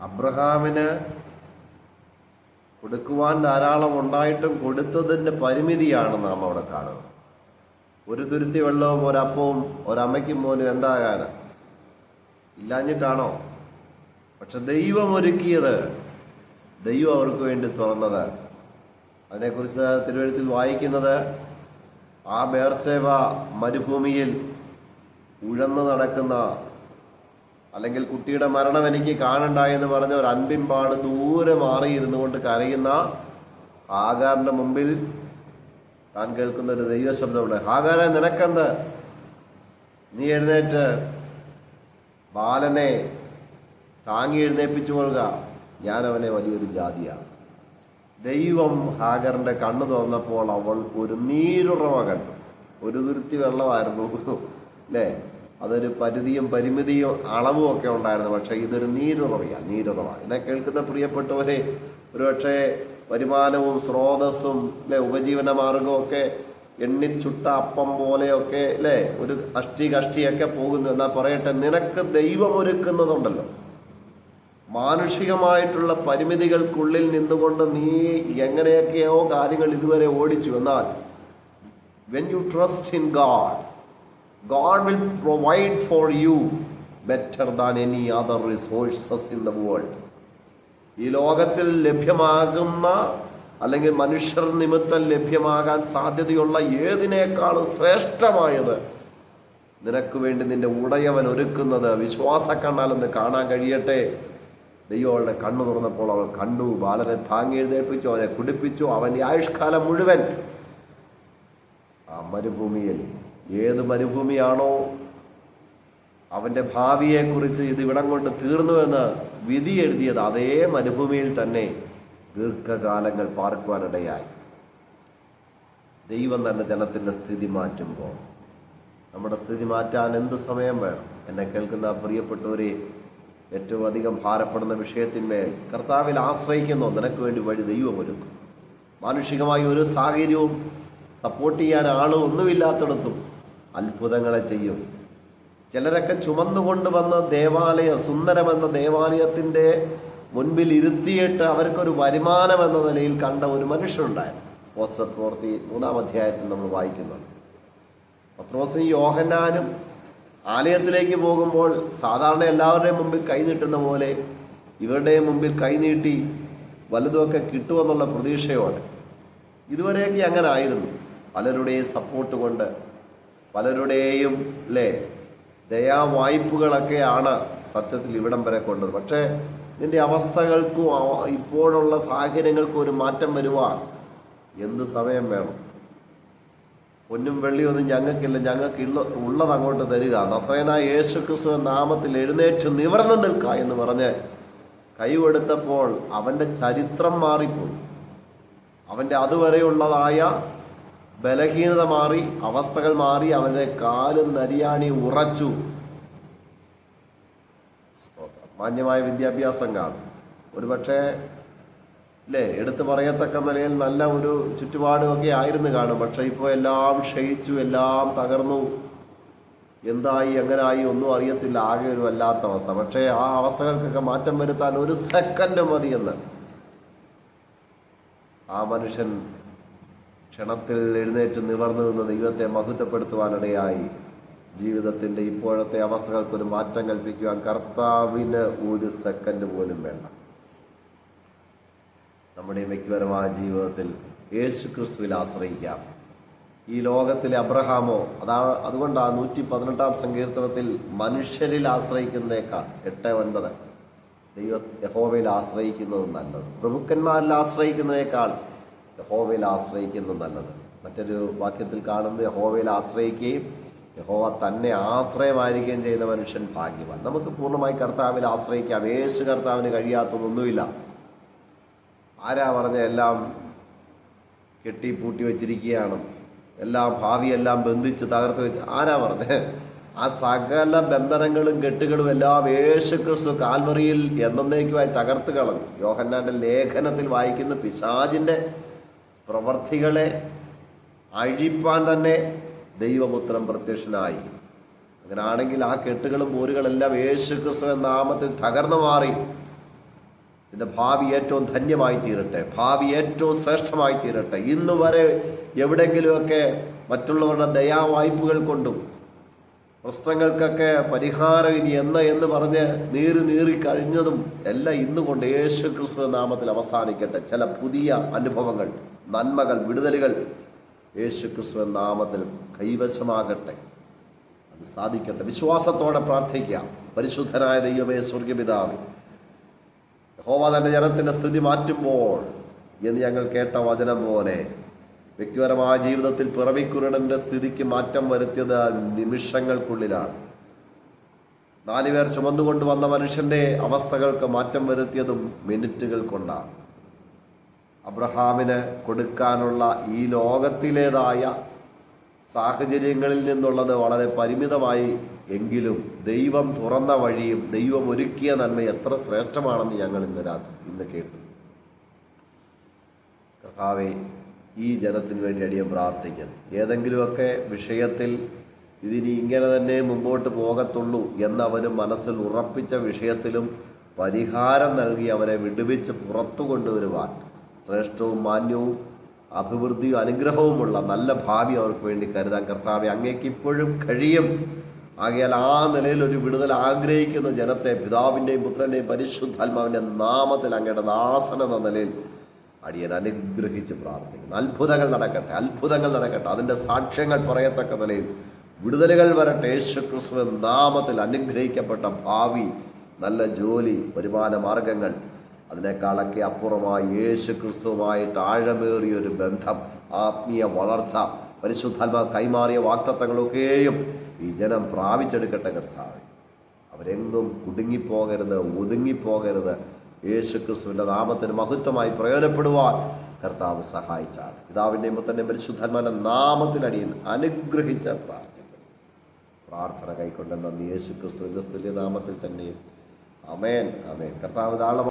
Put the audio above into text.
അബ്രഹാമിന് കൊടുക്കുവാൻ ധാരാളം ഉണ്ടായിട്ടും കൊടുത്തതിന്റെ പരിമിതിയാണ് നാം അവിടെ കാണുന്നത്. ഒരു തുരുത്തി വെള്ളവും ഒരപ്പവും ഒരമ്മയ്ക്കും പോലും എന്താകാൻ ഇല്ലാഞ്ഞിട്ടാണോ? പക്ഷെ ദൈവം ഒരുക്കിയത് ദൈവം അവർക്ക് വേണ്ടി തുറന്നത്. അതിനെക്കുറിച്ച് തിരുവഴുത്തിൽ വായിക്കുന്നത് ആ ബേർസേവ മരുഭൂമിയിൽ ഉഴന്നു നടക്കുന്ന അല്ലെങ്കിൽ കുട്ടിയുടെ മരണം എനിക്ക് കാണണ്ട എന്ന് പറഞ്ഞ ഒരു അൻപിൻപാട് ദൂരെ മാറിയിരുന്നു കൊണ്ട് കരയുന്ന ഹാഗാറിന്റെ മുമ്പിൽ താൻ കേൾക്കുന്ന ഒരു ദൈവശബ്ദമുണ്ട് ആകാര നിനക്കെന്ത്? നീ എഴുന്നേറ്റ്. ബാലനെ താങ്ങി എഴുന്നേൽപ്പിച്ചു കൊള്ളുക. ഞാൻ അവനെ വലിയൊരു ജാതിയാണ്. ദൈവം ഹാഗറിന്റെ കണ്ണ് തുറന്നപ്പോൾ അവൾ ഒരു നീരുറവ കണ്ടു. ഒരു തുരുത്തി വെള്ളമായിരുന്നു. അല്ലേ? അതൊരു പരിധിയും പരിമിതിയും അളവും ഒക്കെ ഉണ്ടായിരുന്നു. പക്ഷേ ഇതൊരു നീരുറവയാണ് നീരുറവ. എന്നെ കേൾക്കുന്ന പ്രിയപ്പെട്ടവരെ ഒരുപക്ഷെ വരുമാനവും സ്രോതസ്സും അല്ലെ ഉപജീവന മാർഗവും ഒക്കെ എണ്ണിച്ചുട്ട അപ്പം പോലെയൊക്കെ അല്ലേ ഒരു അഷ്ടി കഷ്ടിയൊക്കെ പോകുന്നു. എന്നാ പറയട്ടെ നിനക്ക് ദൈവം ഒരുക്കുന്നതുണ്ടല്ലോ മാനുഷികമായിട്ടുള്ള പരിമിതികൾക്കുള്ളിൽ നിന്നുകൊണ്ട് നീ എങ്ങനെയൊക്കെയോ കാര്യങ്ങൾ ഇതുവരെ ഓടിച്ചു. എന്നാൽ when you trust in god god will provide for you better than any other resources in the world ഈ ലോകത്തിൽ ലഭ്യമാകുന്ന അല്ലെങ്കിൽ മനുഷ്യർ നിമിത്തം ലഭ്യമാകാൻ സാധ്യതയുള്ള ഏതിനേക്കാളും ശ്രേഷ്ഠമായത് നിനക്ക് വേണ്ടി നിന്റെ ഉടയവൻ ഒരുക്കുന്നത് വിശ്വാസ കണ്ണാലെന്ന് കാണാൻ കഴിയട്ടെ. ദൈവം അവളുടെ കണ്ണു തുറന്നപ്പോൾ അവൾ കണ്ടു. ബാലനെ താങ്ങി എഴുന്നേൽപ്പിച്ചു. അവനെ കുടിപ്പിച്ചു. അവന്റെ ആയുഷ്കാലം മുഴുവൻ ആ മരുഭൂമിയിൽ ഏത് മരുഭൂമിയാണോ അവന്റെ ഭാവിയെക്കുറിച്ച് ഇത് ഇവിടം കൊണ്ട് തീർന്നുവെന്ന് വിധി എഴുതിയത് അതേ മരുഭൂമിയിൽ തന്നെ ദീർഘകാലങ്ങൾ പാർക്കുവാനിടയായി. ദൈവം തന്നെ ജനത്തിന്റെ സ്ഥിതി മാറ്റുമ്പോൾ നമ്മുടെ സ്ഥിതി മാറ്റാൻ എന്ത് സമയം വേണം? എന്നെ കേൾക്കുന്ന പ്രിയപ്പെട്ടവരെ ഏറ്റവും അധികം ഭാരപ്പെടുന്ന വിഷയത്തിന്മേൽ കർത്താവിൽ ആശ്രയിക്കുന്നു നിനക്ക് വേണ്ടി വഴി ദൈവം ഒരുക്കും മാനുഷികമായി ഒരു സാഹചര്യവും സപ്പോർട്ട് ചെയ്യാൻ ആളും ഒന്നുമില്ലാത്തിടത്തും അത്ഭുതങ്ങളെ ചെയ്യും. ചിലരൊക്കെ ചുമന്നുകൊണ്ട് വന്ന ദേവാലയ സുന്ദരമെന്ന ദേവാലയത്തിന്റെ മുൻപിൽ ഇരുത്തിയിട്ട് അവർക്കൊരു വരുമാനം എന്ന നിലയിൽ കണ്ട ഒരു മനുഷ്യനുണ്ടായിരുന്നു പോസ്റ്റർ പ്രവൃത്തി മൂന്നാം അധ്യായത്തിൽ നമ്മൾ വായിക്കുന്നുണ്ട്. പത്രോസും യോഹന്നാനും ആലയത്തിലേക്ക് പോകുമ്പോൾ സാധാരണ എല്ലാവരുടെയും മുമ്പിൽ കൈനീട്ടുന്ന പോലെ ഇവരുടെ മുമ്പിൽ കൈനീട്ടി വലുതുമൊക്കെ കിട്ടുമെന്നുള്ള പ്രതീക്ഷയോടെ. ഇതുവരെയൊക്കെ അങ്ങനെ ആയിരുന്നു. പലരുടെയും സപ്പോർട്ട് കൊണ്ട് പലരുടെയും അല്ലേ ദയാവായ്പകളൊക്കെയാണ് സത്യത്തിൽ ഇവിടം വരെ കൊണ്ടത്. പക്ഷേ നിന്റെ അവസ്ഥകൾക്കും ഇപ്പോഴുള്ള സാഹചര്യങ്ങൾക്കും ഒരു മാറ്റം വരുവാൻ എന്ത് സമയം വേണം? പൊന്നും വെള്ളിയൊന്നും ഞങ്ങൾക്കില്ല. ഞങ്ങൾക്ക് ഉള്ള ഉള്ളത് അങ്ങോട്ട് തരിക. നസ്രയനായ യേശു ക്രിസ്തു നാമത്തിൽ എഴുന്നേറ്റ് നിവർന്നു നിൽക്കുക എന്ന് പറഞ്ഞ് കൈ കൊടുത്തപ്പോൾ അവന്റെ ചരിത്രം മാറിപ്പോയി. അവന്റെ അതുവരെയുള്ളതായ ബലഹീനത മാറി അവസ്ഥകൾ മാറി അവന്റെ കാലും നരിയാണി ഉറച്ചു. മാന്യമായ വിദ്യാഭ്യാസം കാണും. ഒരുപക്ഷെ അല്ലേ എടുത്തു പറയത്തക്ക നിലയിൽ നല്ല ഒരു ചുറ്റുപാടുമൊക്കെ ആയിരുന്നു കാണും. പക്ഷെ ഇപ്പോൾ എല്ലാം ക്ഷയിച്ചു എല്ലാം തകർന്നു. എന്തായി എങ്ങനായി ഒന്നും അറിയത്തില്ല. ആകെ ഒരു വല്ലാത്ത അവസ്ഥ. പക്ഷേ ആ അവസ്ഥകൾക്കൊക്കെ മാറ്റം വരുത്താൻ ഒരു സെക്കൻഡ് മതിയെന്ന് ആ മനുഷ്യൻ ക്ഷണത്തിൽ എഴുന്നേറ്റ് നിവർന്നു നിന്ന് ദൈവത്തെ മഹത്വപ്പെടുത്തുവാനിടയായി. ജീവിതത്തിന്റെ ഇപ്പോഴത്തെ അവസ്ഥകൾക്കൊരു മാറ്റം കൽപ്പിക്കുവാൻ കർത്താവിന് ഒരു സെക്കൻഡ് പോലും വേണ്ട. നമ്മുടെ വ്യക്തിപരമായ ജീവിതത്തിൽ യേശു ക്രിസ്തുവിൽ ആശ്രയിക്കാം. ഈ ലോകത്തിലെ അബ്രഹാമോ അതാ അതുകൊണ്ടാണ് നൂറ്റി പതിനെട്ടാം സങ്കീർത്തനത്തിൽ മനുഷ്യരിൽ ആശ്രയിക്കുന്നേക്കാൾ എട്ട് ഒൻപത് ദൈവ യഹോവയിൽ ആശ്രയിക്കുന്നത് നല്ലത്. പ്രഭുക്കന്മാരിൽ ആശ്രയിക്കുന്നതിനേക്കാൾ യഹോവയിൽ ആശ്രയിക്കുന്നത് നല്ലത്. മറ്റൊരു വാക്യത്തിൽ കാണുന്നത് യഹോവയിൽ ആശ്രയിക്കുകയും യഹോവ തന്നെ ആശ്രയമായിരിക്കുകയും ചെയ്യുന്ന മനുഷ്യൻ ഭാഗ്യവാൻ. നമുക്ക് പൂർണമായി കർത്താവിൽ ആശ്രയിക്കാം. യേശു കർത്താവിന് കഴിയാത്തതൊന്നുമില്ല. ആരാ പറഞ്ഞ എല്ലാം കെട്ടി പൂട്ടി വെച്ചിരിക്കുകയാണ്? എല്ലാം ഭാവിയെല്ലാം ബന്ധിച്ച് തകർത്ത് വെച്ച് ആരാ പറഞ്ഞത് ആ സകല ബന്ധനങ്ങളും കെട്ടുകളും എല്ലാം യേശു ക്രിസ്തു കാൽവറിയിൽ എന്നേക്കുമായി തകർത്ത് കളഞ്ഞു. യോഹന്നാന്റെ ലേഖനത്തിൽ വായിക്കുന്ന പിശാജിന്റെ പ്രവർത്തികളെ അഴിപ്പാൻ തന്നെ ദൈവപുത്രൻ പ്രത്യക്ഷനായി. അങ്ങനാണെങ്കിൽ ആ കെട്ടുകളും പോരുകളെല്ലാം യേശു ക്രിസ്തു എന്ന നാമത്തിൽ തകർന്നു മാറി. ഇതിന്റെ ഭാവി ഏറ്റവും ധന്യമായി തീരട്ടെ. ഭാവി ഏറ്റവും ശ്രേഷ്ഠമായി തീരട്ടെ. ഇന്ന് വരെ എവിടെങ്കിലുമൊക്കെ മറ്റുള്ളവരുടെ ദയാവായ്പകൾ കൊണ്ടും പ്രശ്നങ്ങൾക്കൊക്കെ പരിഹാരം ഇനി എന്ന എന്ന് പറഞ്ഞ് നീറി നീറി കഴിഞ്ഞതും എല്ലാം ഇന്നുകൊണ്ട് യേശു ക്രിസ്തു നാമത്തിൽ അവസാനിക്കട്ടെ. ചില പുതിയ അനുഭവങ്ങൾ നന്മകൾ വിടുതലുകൾ യേശു ക്രിസ്തു നാമത്തിൽ കൈവശമാകട്ടെ. അത് സാധിക്കട്ടെ. വിശ്വാസത്തോടെ പ്രാർത്ഥിക്കാം പരിശുദ്ധനായ ദൈവമേ സ്വർഗപിതാവ് ഹോവ തന്റെ ജനത്തിന്റെ സ്ഥിതി മാറ്റുമ്പോൾ എന്ന് ഞങ്ങൾ കേട്ട വചനം പോലെ വ്യക്തിപരമായ ജീവിതത്തിൽ പിറവിക്കുരുടന്റെ സ്ഥിതിക്ക് മാറ്റം വരുത്തിയത് നിമിഷങ്ങൾക്കുള്ളിലാണ്. നാലുപേർ ചുമന്നുകൊണ്ട് വന്ന മനുഷ്യന്റെ അവസ്ഥകൾക്ക് മാറ്റം വരുത്തിയതും മിനിറ്റുകൾ കൊണ്ടാണ്. അബ്രഹാമിന് കൊടുക്കാനുള്ള ഈ ലോകത്തിലേതായ സാഹചര്യങ്ങളിൽ നിന്നുള്ളത് വളരെ പരിമിതമായി എങ്കിലും ദൈവം തുറന്ന വഴിയും ദൈവം ഒരുക്കിയ നന്മ എത്ര ശ്രേഷ്ഠമാണെന്ന് ഞങ്ങൾ ഇന്ന് രാത്രി ഇന്ന് കേട്ടു. കർത്താവെ ഈ ജനത്തിന് വേണ്ടി അടിയൻ പ്രാർത്ഥിക്കുന്നു ഏതെങ്കിലുമൊക്കെ വിഷയത്തിൽ ഇതിനി ഇങ്ങനെ തന്നെ മുമ്പോട്ട് പോകത്തുള്ളൂ എന്നവന് മനസ്സിൽ ഉറപ്പിച്ച വിഷയത്തിലും പരിഹാരം നൽകി അവനെ വിടുവിച്ച് പുറത്തു കൊണ്ടുവരുവാൻ ശ്രേഷ്ഠവും മാന്യവും അഭിവൃദ്ധിയും അനുഗ്രഹവുമുള്ള നല്ല ഭാവി അവർക്ക് വേണ്ടി കരുതാൻ കർത്താവെ അങ്ങേക്ക് ഇപ്പോഴും കഴിയും. ആകയാൽ ആ നിലയിൽ ഒരു വിടുതൽ ആഗ്രഹിക്കുന്ന ജനത്തെ പിതാവിന്റെയും പുത്രന്റെയും പരിശുദ്ധാത്മാവിന്റെ നാമത്തിൽ അങ്ങയുടെ ദാസൻ എന്ന നിലയിൽ അടിയൻ അനുഗ്രഹിച്ച് പ്രാർത്ഥിക്കുന്നു. അത്ഭുതങ്ങൾ നടക്കട്ടെ അത്ഭുതങ്ങൾ നടക്കട്ടെ. അതിന്റെ സാക്ഷ്യങ്ങൾ പറയത്തക്ക നിലയിൽ വിടുതലുകൾ വരട്ടെ. യേശു ക്രിസ്തു നാമത്തിൽ അനുഗ്രഹിക്കപ്പെട്ട ഭാവി നല്ല ജോലി വരുമാന മാർഗങ്ങൾ അതിനേക്കാളൊക്കെ അപ്പുറമായി യേശു ക്രിസ്തുവുമായിട്ട് ആഴമേറിയ ഒരു ബന്ധം ആത്മീയ വളർച്ച പരിശുദ്ധാത്മ കൈമാറിയ വാക്തത്വങ്ങളൊക്കെയും ഈ ജനം പ്രാപിച്ചെടുക്കട്ടെ കർത്താവ്. അവരെങ്ങും കുടുങ്ങിപ്പോകരുത് ഒതുങ്ങിപ്പോകരുത്. യേശു ക്രിസ്തുവിന്റെ നാമത്തിന് മഹത്വമായി പ്രയോജനപ്പെടുവാൻ കർത്താവ് സഹായിച്ചാണ്. പിതാവിന്റെയും പുത്രന്റെയും പരിശുദ്ധന്മാരുടെ നാമത്തിൽ അടിയൻ അനുഗ്രഹിച്ച പ്രാർത്ഥിക്കുന്നു. പ്രാർത്ഥന കൈക്കൊണ്ട യേശുക്രിസ്തുവിന്റെ നാമത്തിൽ തന്നെ അമേൻ അമേൻ കർത്താവ് താളം